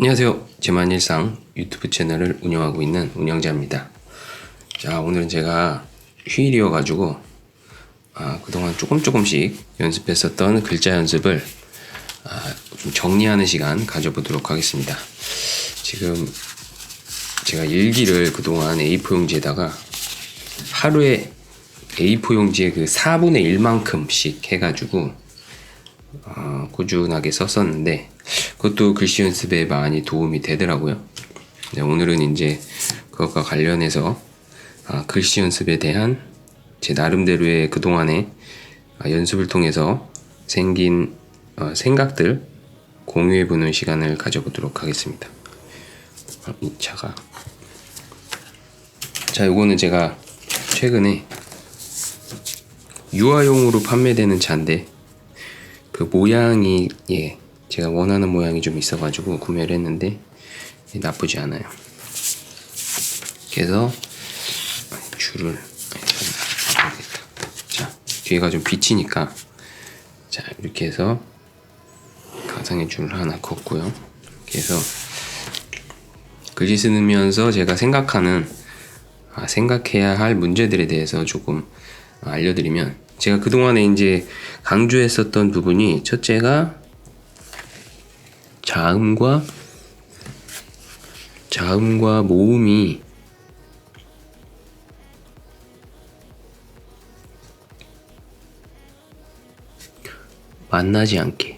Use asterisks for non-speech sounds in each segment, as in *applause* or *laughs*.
안녕하세요. 제만 일상 유튜브 채널을 운영하고 있는 운영자입니다. 자, 오늘은 제가 휴일이어가지고, 아, 그동안 조금 조금씩 연습했었던 글자 연습을 아, 좀 정리하는 시간 가져보도록 하겠습니다. 지금 제가 일기를 그동안 A4 용지에다가 하루에 A4 용지에 그 4분의 1만큼씩 해가지고 어, 꾸준하게 썼었는데 그것도 글씨 연습에 많이 도움이 되더라고요. 네, 오늘은 이제 그것과 관련해서 아, 글씨 연습에 대한 제 나름대로의 그동안의 아, 연습을 통해서 생긴 어, 생각들 공유해 보는 시간을 가져보도록 하겠습니다. 아, 이 차가 자 요거는 제가 최근에 유아용으로 판매되는 차인데 그 모양이 예 제가 원하는 모양이 좀 있어가지고 구매를 했는데 예, 나쁘지 않아요. 그래서 줄을 자 뒤에가 좀 비치니까 자 이렇게 해서 가상의 줄을 하나 걷고요. 그래서 글씨 쓰면서 제가 생각하는 아, 생각해야 할 문제들에 대해서 조금 알려드리면 제가 그동안에 이제 강조했었던 부분이 첫째가 자음과 자음과 모음이 만나지 않게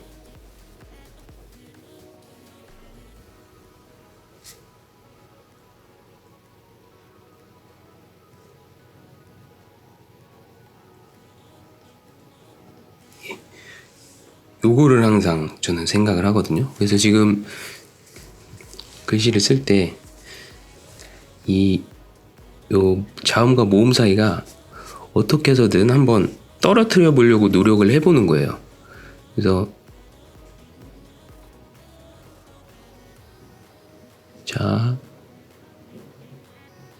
요거를 항상 저는 생각을 하거든요. 그래서 지금 글씨를 쓸 때 이 요 자음과 모음 사이가 어떻게 해서든 한번 떨어뜨려 보려고 노력을 해보는 거예요. 그래서 자,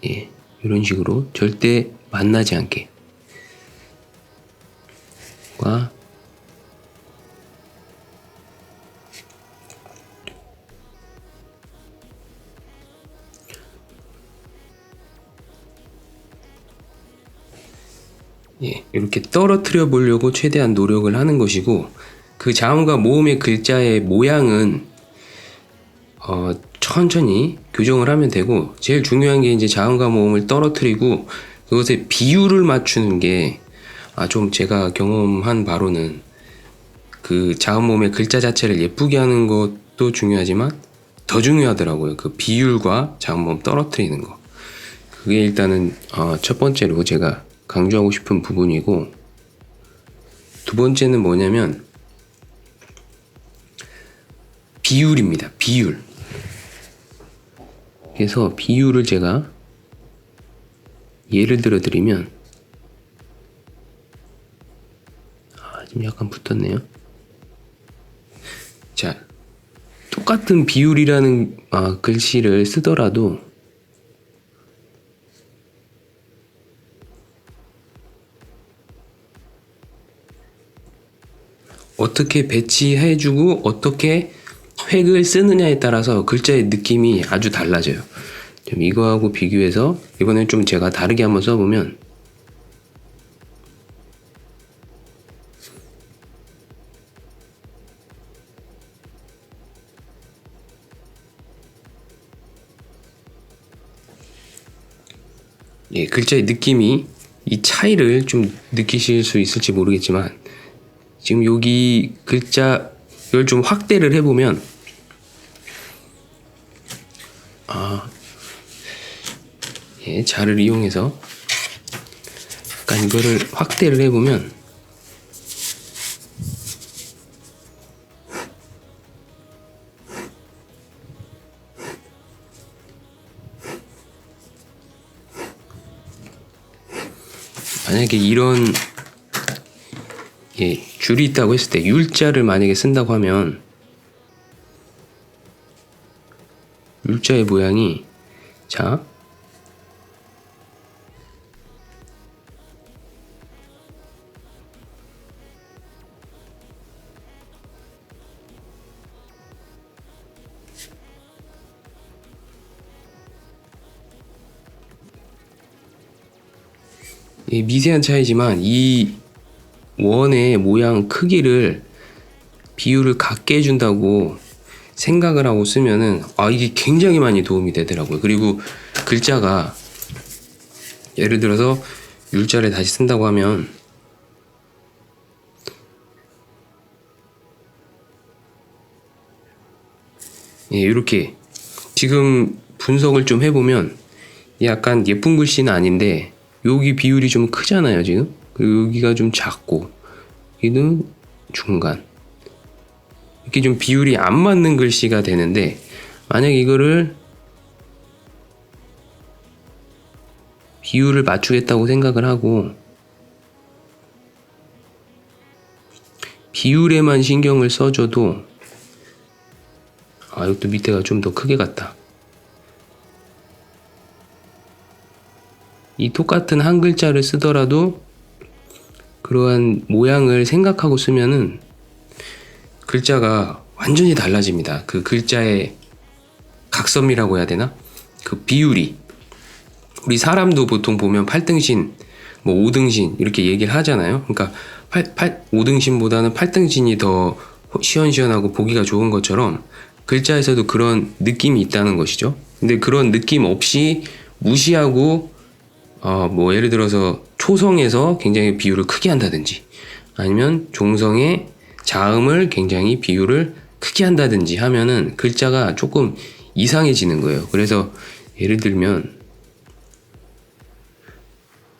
예, 이런 식으로 절대 만나지 않게 과 예, 이렇게 떨어뜨려 보려고 최대한 노력을 하는 것이고 그 자음과 모음의 글자의 모양은 어, 천천히 교정을 하면 되고 제일 중요한 게 이제 자음과 모음을 떨어뜨리고 그것의 비율을 맞추는 게 아, 좀 제가 경험한 바로는 그 자음 모음의 글자 자체를 예쁘게 하는 것도 중요하지만 더 중요하더라고요. 그 비율과 자음 모음 떨어뜨리는 거. 그게 일단은 어, 첫 번째로 제가 강조하고 싶은 부분이고 두 번째는 뭐냐면 비율입니다. 비율. 그래서 비율을 제가 예를 들어 드리면 아, 지금 약간 붙었네요. 자, 똑같은 비율이라는 아, 글씨를 쓰더라도 어떻게 배치해주고 어떻게 획을 쓰느냐에 따라서 글자의 느낌이 아주 달라져요. 좀 이거하고 비교해서 이번엔 좀 제가 다르게 한번 써보면 예, 글자의 느낌이 이 차이를 좀 느끼실 수 있을지 모르겠지만 지금 여기 글자를 좀 확대를 해보면 아, 예, 자를 이용해서 약간 이거를 확대를 해보면 만약에 이런 예, 줄이 있다고 했을 때 율자를 만약에 쓴다고 하면 율자의 모양이 자 예, 미세한 차이지만 이 원의 모양 크기를 비율을 같게 해준다고 생각을 하고 쓰면은 아 이게 굉장히 많이 도움이 되더라고요. 그리고 글자가 예를 들어서 율자를 다시 쓴다고 하면 예, 이렇게 지금 분석을 좀 해보면 약간 예쁜 글씨는 아닌데 여기 비율이 좀 크잖아요 지금 여기가 좀 작고 여기는 중간. 이렇게 좀 비율이 안 맞는 글씨가 되는데 만약 이거를 비율을 맞추겠다고 생각을 하고 비율에만 신경을 써줘도 아 이것도 밑에가 좀 더 크게 갔다. 이 똑같은 한 글자를 쓰더라도 그러한 모양을 생각하고 쓰면은 글자가 완전히 달라집니다. 그 글자의 각섬이라고 해야 되나? 그 비율이 우리 사람도 보통 보면 8등신, 뭐 5등신 이렇게 얘기를 하잖아요. 그러니까 8, 8, 5등신보다는 8등신이 더 시원시원하고 보기가 좋은 것처럼 글자에서도 그런 느낌이 있다는 것이죠. 근데 그런 느낌 없이 무시하고 어, 뭐 예를 들어서 초성에서 굉장히 비율을 크게 한다든지 아니면 종성의 자음을 굉장히 비율을 크게 한다든지 하면은 글자가 조금 이상해지는 거예요. 그래서 예를 들면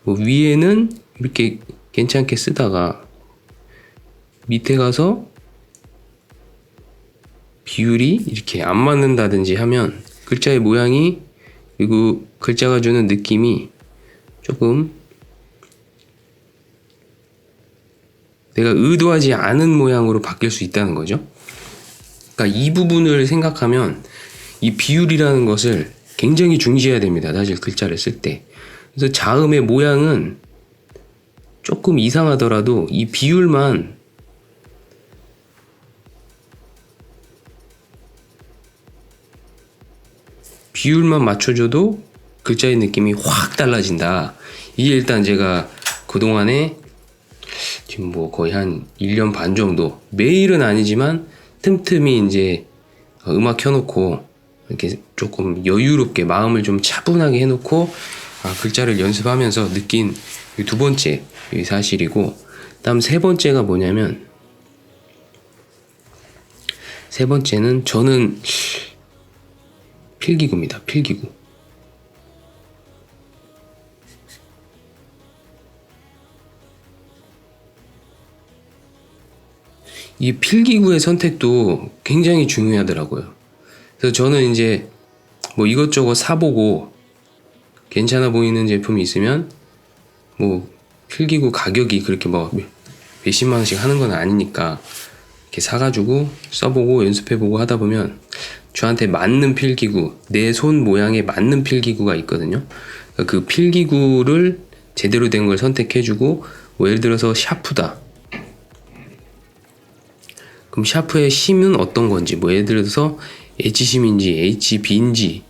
뭐 위에는 이렇게 괜찮게 쓰다가 밑에 가서 비율이 이렇게 안 맞는다든지 하면 글자의 모양이 그리고 글자가 주는 느낌이 조금 내가 의도하지 않은 모양으로 바뀔 수 있다는 거죠. 그러니까 이 부분을 생각하면 이 비율이라는 것을 굉장히 중시해야 됩니다. 사실 글자를 쓸 때. 그래서 자음의 모양은 조금 이상하더라도 이 비율만 비율만 맞춰줘도 글자의 느낌이 확 달라진다. 이게 일단 제가 그동안에 지금 뭐 거의 한 1년 반 정도 매일은 아니지만 틈틈이 이제 음악 켜놓고 이렇게 조금 여유롭게 마음을 좀 차분하게 해놓고 아, 글자를 연습하면서 느낀 이두 번째 이 사실이고 다음 세 번째가 뭐냐면 세 번째는 저는 필기구입니다. 필기구. 이 필기구의 선택도 굉장히 중요하더라고요. 그래서 저는 이제 뭐 이것저것 사보고 괜찮아 보이는 제품이 있으면 뭐 필기구 가격이 그렇게 뭐 몇십만 원씩 하는 건 아니니까 이렇게 사가지고 써보고 연습해보고 하다 보면 저한테 맞는 필기구, 내 손 모양에 맞는 필기구가 있거든요. 그러니까 그 필기구를 제대로 된 걸 선택해주고 뭐 예를 들어서 샤프다. 그럼 샤프의 심은 어떤 건지 뭐 예를 들어서 H심인지 HB인지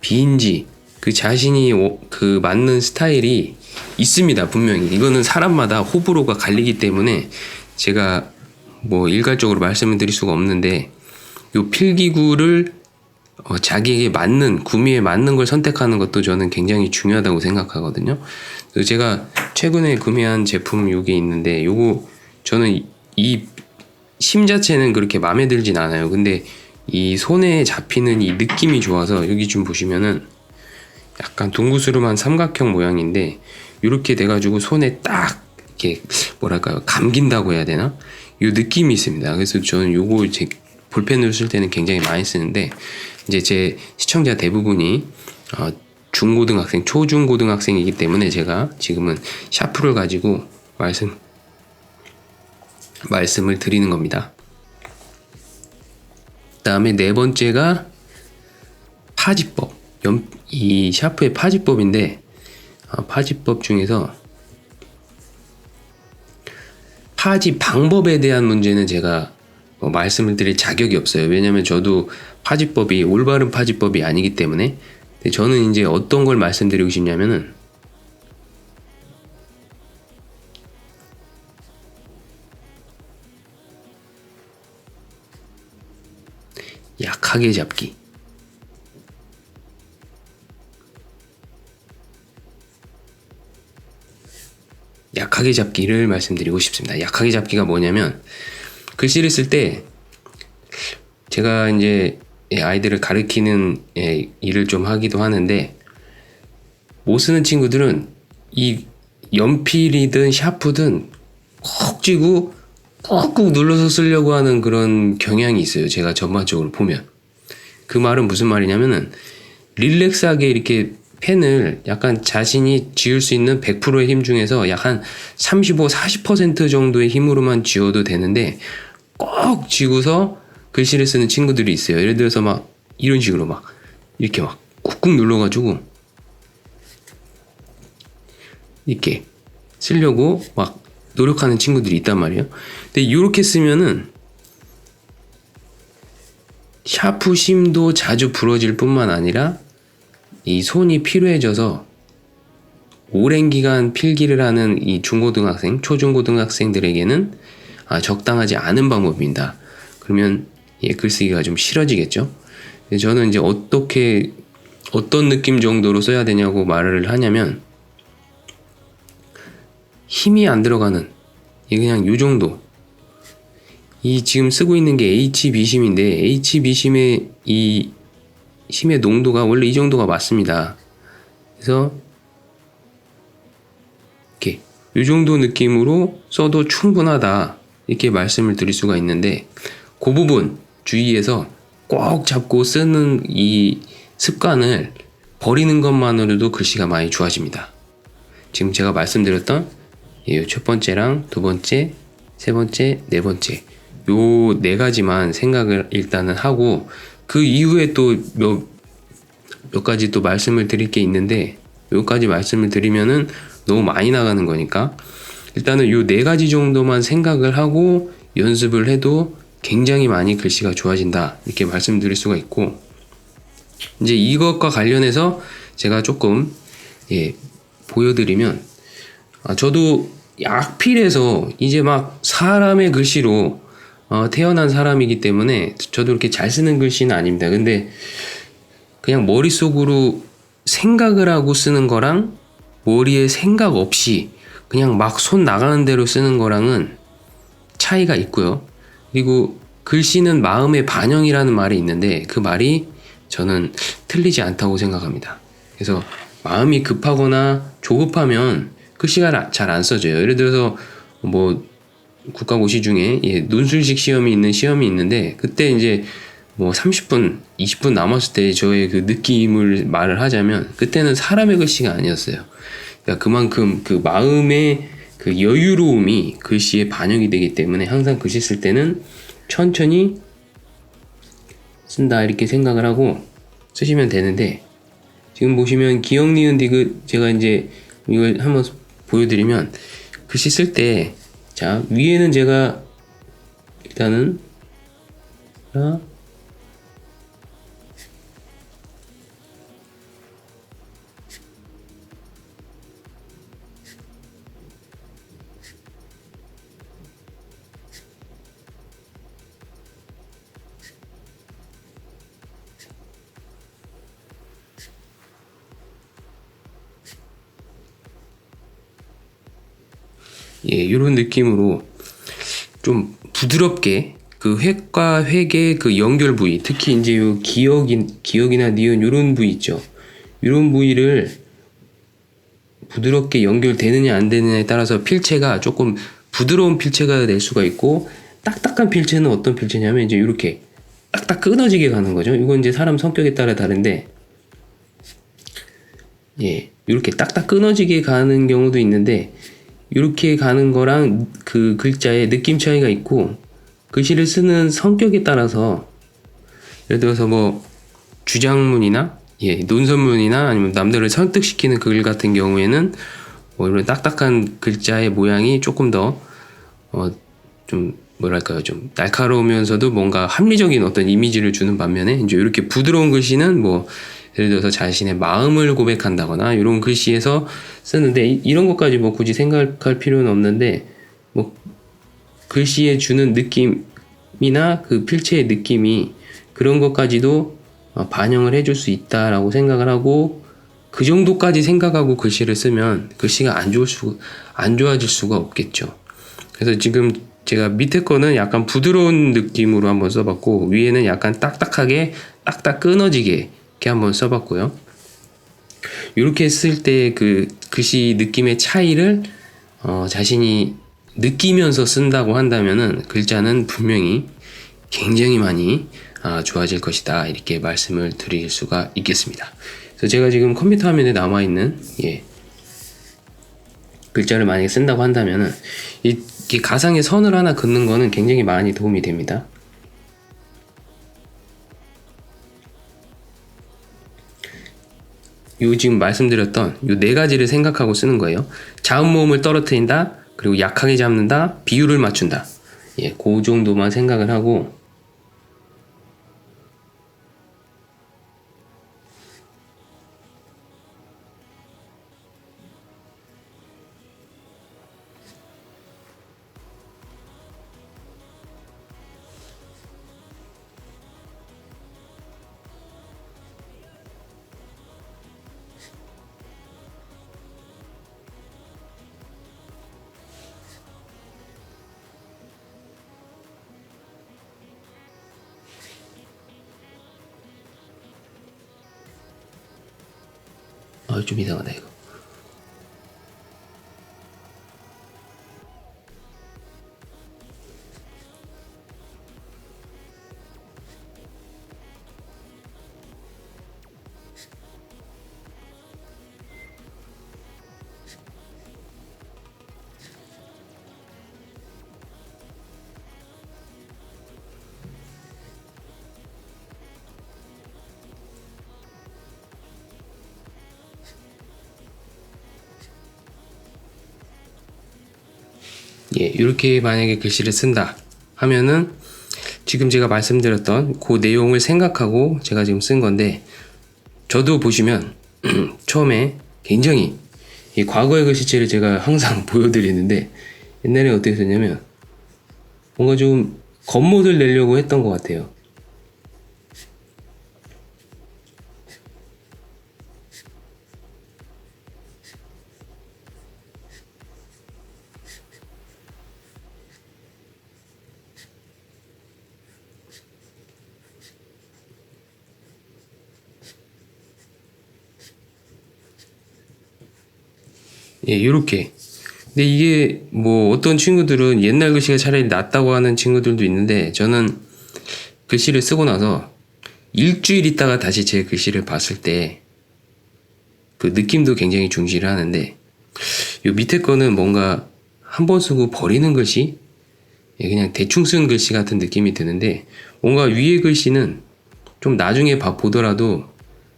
B인지 그 자신이 오- 그 맞는 스타일이 있습니다 분명히 이거는 사람마다 호불호가 갈리기 때문에 제가 뭐 일괄적으로 말씀을 드릴 수가 없는데 요 필기구를 어, 자기에게 맞는 구미에 맞는 걸 선택하는 것도 저는 굉장히 중요하다고 생각하거든요. 제가 최근에 구매한 제품 요게 있는데 요거 저는 이 심 자체는 그렇게 마음에 들진 않아요. 근데 이 손에 잡히는 이 느낌이 좋아서 여기 좀 보시면은 약간 둥구스름한 삼각형 모양인데 이렇게 돼가지고 손에 딱 이렇게 뭐랄까요 감긴다고 해야 되나? 이 느낌이 있습니다. 그래서 저는 요거 제 볼펜으로 쓸 때는 굉장히 많이 쓰는데 이제 제 시청자 대부분이 어, 중고등학생, 초중고등학생이기 때문에 제가 지금은 샤프를 가지고 말씀 말씀을 드리는 겁니다. 그 다음에 네 번째가 파지법. 연, 이 샤프의 파지법인데 아, 파지법 중에서 파지 방법에 대한 문제는 제가 뭐 말씀을 드릴 자격이 없어요. 왜냐면 저도 파지법이 올바른 파지법이 아니기 때문에 저는 이제 어떤 걸 말씀드리고 싶냐면은 약하게 잡기. 약하게 잡기를 말씀드리고 싶습니다. 약하게 잡기가 뭐냐면 글씨를 쓸 때 제가 이제 아이들을 가르치는 예, 일을 좀 하기도 하는데 못 쓰는 친구들은 이 연필이든 샤프든 콕 쥐고 꾹꾹 눌러서 쓰려고 하는 그런 경향이 있어요. 제가 전반적으로 보면. 그 말은 무슨 말이냐면은 릴렉스하게 이렇게 펜을 약간 자신이 쥐을 수 있는 100%의 힘 중에서 약 한 35, 40% 정도의 힘으로만 쥐어도 되는데 꼭 쥐고서 글씨를 쓰는 친구들이 있어요. 예를 들어서 막 이런 식으로 막 이렇게 막 꾹꾹 눌러가지고 이렇게 쓰려고 막 노력하는 친구들이 있단 말이에요. 근데 이렇게 쓰면은 샤프 심도 자주 부러질 뿐만 아니라 이 손이 피로해져서 오랜 기간 필기를 하는 이 중고등학생, 초중고등학생들에게는 아, 적당하지 않은 방법입니다. 그러면 예, 글쓰기가 좀 싫어지겠죠. 저는 이제 어떻게 어떤 느낌 정도로 써야 되냐고 말을 하냐면 힘이 안 들어가는 이 그냥 요 정도 이 지금 쓰고 있는 게 HB심인데 HB심의 이 힘의 농도가 원래 이 정도가 맞습니다. 그래서 이렇게 이 정도 느낌으로 써도 충분하다 이렇게 말씀을 드릴 수가 있는데 그 부분 주의해서 꼭 잡고 쓰는 이 습관을 버리는 것만으로도 글씨가 많이 좋아집니다. 지금 제가 말씀드렸던 이첫 번째랑 두 번째, 세 번째, 네 번째. 요 네 가지만 생각을 일단은 하고 그 이후에 또몇 몇 가지 또 말씀을 드릴 게 있는데 여기까지 말씀을 드리면은 너무 많이 나가는 거니까 일단은 요 네 가지 정도만 생각을 하고 연습을 해도 굉장히 많이 글씨가 좋아진다 이렇게 말씀드릴 수가 있고 이제 이것과 관련해서 제가 조금 예 보여드리면 아, 저도 약필에서 이제 막 사람의 글씨로 어, 태어난 사람이기 때문에 저도 이렇게 잘 쓰는 글씨는 아닙니다. 근데 그냥 머릿속으로 생각을 하고 쓰는 거랑 머리에 생각 없이 그냥 막 손 나가는 대로 쓰는 거랑은 차이가 있고요. 그리고 글씨는 마음의 반영이라는 말이 있는데 그 말이 저는 틀리지 않다고 생각합니다. 그래서 마음이 급하거나 조급하면 글씨가 잘안 써져요. 예를 들어서 뭐 국가고시 중에 예, 논술식 시험이 있는 시험이 있는데 그때 이제 뭐 30분, 20분 남았을 때 저의 그 느낌을 말을 하자면 그때는 사람의 글씨가 아니었어요. 그러니까 그만큼 그 마음의 그 여유로움이 글씨에 반영이 되기 때문에 항상 글씨 쓸 때는 천천히 쓴다 이렇게 생각을 하고 쓰시면 되는데 지금 보시면 기억 니은 디귿 제가 이제 이걸 한번 보여드리면 글씨 쓸 때 자 위에는 제가 일단은 자 이런 느낌으로 좀 부드럽게 그 획과 획의 그 연결 부위, 특히 이제 요 기억인 기억이나 니은 이런 부위 있죠. 이런 부위를 부드럽게 연결되느냐 안 되느냐에 따라서 필체가 조금 부드러운 필체가 될 수가 있고 딱딱한 필체는 어떤 필체냐면 이제 이렇게 딱딱 끊어지게 가는 거죠. 이건 이제 사람 성격에 따라 다른데 예, 이렇게 딱딱 끊어지게 가는 경우도 있는데 이렇게 가는 거랑 그 글자의 느낌 차이가 있고 글씨를 쓰는 성격에 따라서 예를 들어서 뭐 주장문이나 예, 논설문이나 아니면 남들을 설득시키는 글 같은 경우에는 뭐 이런 딱딱한 글자의 모양이 조금 더 어, 좀 뭐랄까요? 좀 날카로우면서도 뭔가 합리적인 어떤 이미지를 주는 반면에 이제 이렇게 부드러운 글씨는 뭐 예를 들어서 자신의 마음을 고백한다거나 이런 글씨에서 쓰는데 이- 이런 것까지 뭐 굳이 생각할 필요는 없는데 뭐 글씨에 주는 느낌이나 그 필체의 느낌이 그 그런 것까지도 어, 반영을 해줄 수 있다라고 생각을 하고 그 정도까지 생각하고 글씨를 쓰면 글씨가 안 좋을 수, 안 좋아질 수가 없겠죠. 그래서 지금 제가 밑에 거는 약간 부드러운 느낌으로 한번 써봤고 위에는 약간 딱딱하게 딱딱 끊어지게 이렇게 한번 써봤고요. 이렇게 했을 때그 글씨 느낌의 차이를 어, 자신이 느끼면서 쓴다고 한다면은 글자는 분명히 굉장히 많이 아, 좋아질 것이다 이렇게 말씀을 드릴 수가 있겠습니다. 그래서 제가 지금 컴퓨터 화면에 남아 있는 예, 글자를 만약에 쓴다고 한다면은 이, 이 가상의 선을 하나 긋는 거는 굉장히 많이 도움이 됩니다. 요 지금 말씀드렸던 요 네 가지를 생각하고 쓰는 거예요. 자음 모음을 떨어뜨린다. 그리고 약하게 잡는다. 비율을 맞춘다. 예, 그 정도만 생각을 하고 아, 좀 이상하다 이거. 예, 이렇게 만약에 글씨를 쓴다 하면은 지금 제가 말씀드렸던 그 내용을 생각하고 제가 지금 쓴 건데 저도 보시면 *clears throat* 처음에 굉장히 이 과거의 글씨체를 제가 항상 *laughs* 보여드리는데 옛날에 어떻게 썼냐면 뭔가 좀 겉멋을 내려고 했던 것 같아요. 예, 요렇게. 근데 이게 뭐 어떤 친구들은 옛날 글씨가 차라리 낫다고 하는 친구들도 있는데 저는 글씨를 쓰고 나서 일주일 있다가 다시 제 글씨를 봤을 때 그 느낌도 굉장히 중시를 하는데 요 밑에 거는 뭔가 한 번 쓰고 버리는 글씨? 예, 그냥 대충 쓴 글씨 같은 느낌이 드는데 뭔가 위에 글씨는 좀 나중에 봐 보더라도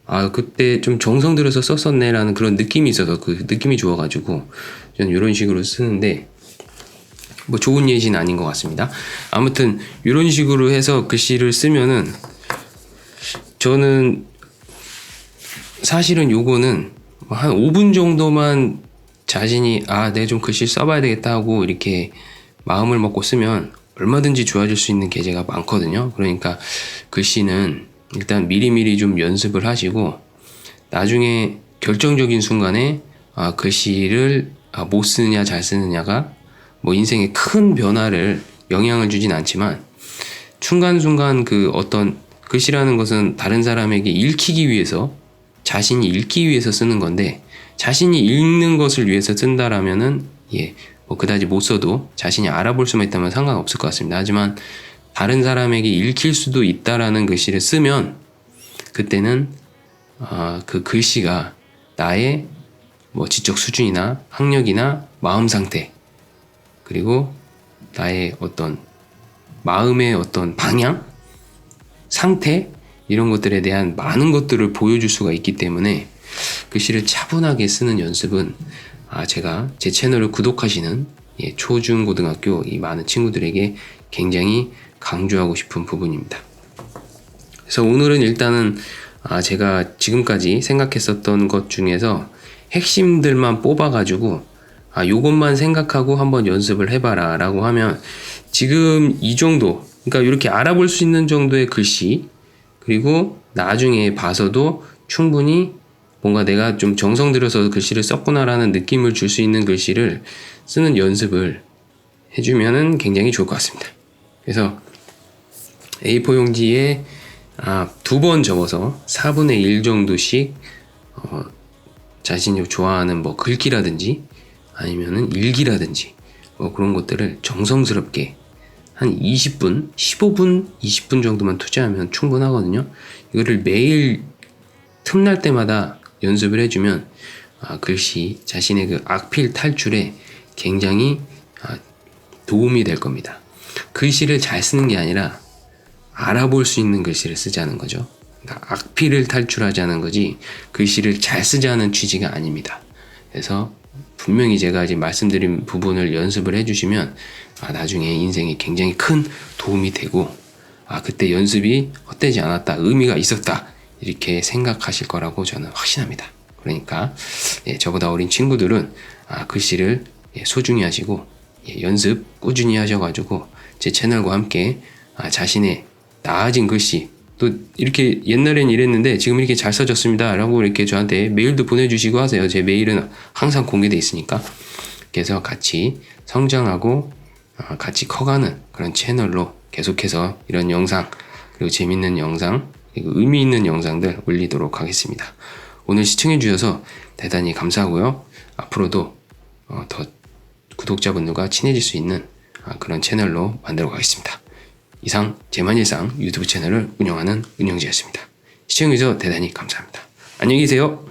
아 그때 좀 정성 들여서 썼었네라는 그런 느낌이 있어서 그 느낌이 좋아가지고 저는 이런 식으로 쓰는데 뭐 좋은 예시는 아닌 것 같습니다. 아무튼 이런 식으로 해서 글씨를 쓰면은 저는 사실은 요거는 한 5분 정도만 자신이 아, 내가 좀 글씨 써봐야 되겠다 하고 이렇게 마음을 먹고 쓰면 얼마든지 좋아질 수 있는 계제가 많거든요. 그러니까 글씨는 일단 미리미리 좀 연습을 하시고 나중에 결정적인 순간에 아, 글씨를 아, 못 쓰느냐 잘 쓰느냐가 뭐 인생에 큰 변화를 영향을 주진 않지만 순간순간 그 어떤 글씨라는 것은 다른 사람에게 읽히기 위해서 자신이 읽기 위해서 쓰는 건데 자신이 읽는 것을 위해서 쓴다라면은 예, 뭐 그다지 못 써도 자신이 알아볼 수만 있다면 상관없을 것 같습니다. 하지만 다른 사람에게 읽힐 수도 있다라는 글씨를 쓰면 그때는 아, 그 글씨가 나의 뭐 지적 수준이나 학력이나 마음 상태 그리고 나의 어떤 마음의 어떤 방향 상태 이런 것들에 대한 많은 것들을 보여줄 수가 있기 때문에 글씨를 차분하게 쓰는 연습은 아 제가 제 채널을 구독하시는 예, 초중 고등학교 이 많은 친구들에게 굉장히 강조하고 싶은 부분입니다. 그래서 오늘은 일단은 아 제가 지금까지 생각했었던 것 중에서 핵심들만 뽑아가지고 아 요것만 생각하고 한번 연습을 해봐라 라고 하면 지금 이 정도 그러니까 이렇게 알아볼 수 있는 정도의 글씨 그리고 나중에 봐서도 충분히 뭔가 내가 좀 정성 들여서 글씨를 썼구나라는 느낌을 줄 수 있는 글씨를 쓰는 연습을 해주면은 굉장히 좋을 것 같습니다. 그래서 A4 용지에 아, 두 번 접어서 4분의 1 정도씩 어, 자신이 좋아하는 뭐 글귀라든지 아니면은 일기라든지 뭐 그런 것들을 정성스럽게 한 20분, 15분, 20분 정도만 투자하면 충분하거든요. 이거를 매일 틈날 때마다 연습을 해주면 아, 글씨 자신의 그 악필 탈출에 굉장히 아, 도움이 될 겁니다. 글씨를 잘 쓰는 게 아니라 알아볼 수 있는 글씨를 쓰자는 거죠. 그러니까 악필을 탈출하자는 거지 글씨를 잘 쓰자는 취지가 아닙니다. 그래서 분명히 제가 이제 말씀드린 부분을 연습을 해주시면 아, 나중에 인생에 굉장히 큰 도움이 되고 아 그때 연습이 헛되지 않았다 의미가 있었다 이렇게 생각하실 거라고 저는 확신합니다. 그러니까 예, 저보다 어린 친구들은 아, 글씨를 예, 소중히 하시고 예, 연습 꾸준히 하셔가지고 제 채널과 함께 아, 자신의 나아진 글씨 또 이렇게 옛날엔 이랬는데 지금 이렇게 잘 써졌습니다 라고 이렇게 저한테 메일도 보내주시고 하세요. 제 메일은 항상 공개돼 있으니까. 그래서 같이 성장하고 아, 같이 커가는 그런 채널로 계속해서 이런 영상 그리고 재밌는 영상 그리고 의미 있는 영상들 올리도록 하겠습니다. 오늘 시청해 주셔서 대단히 감사하고요. 앞으로도 어, 더 구독자분들과 친해질 수 있는 아, 그런 채널로 만들어 가겠습니다. 이상 제만일상 유튜브 채널을 운영하는 운영지였습니다. 시청해주셔서 대단히 감사합니다. 안녕히 계세요.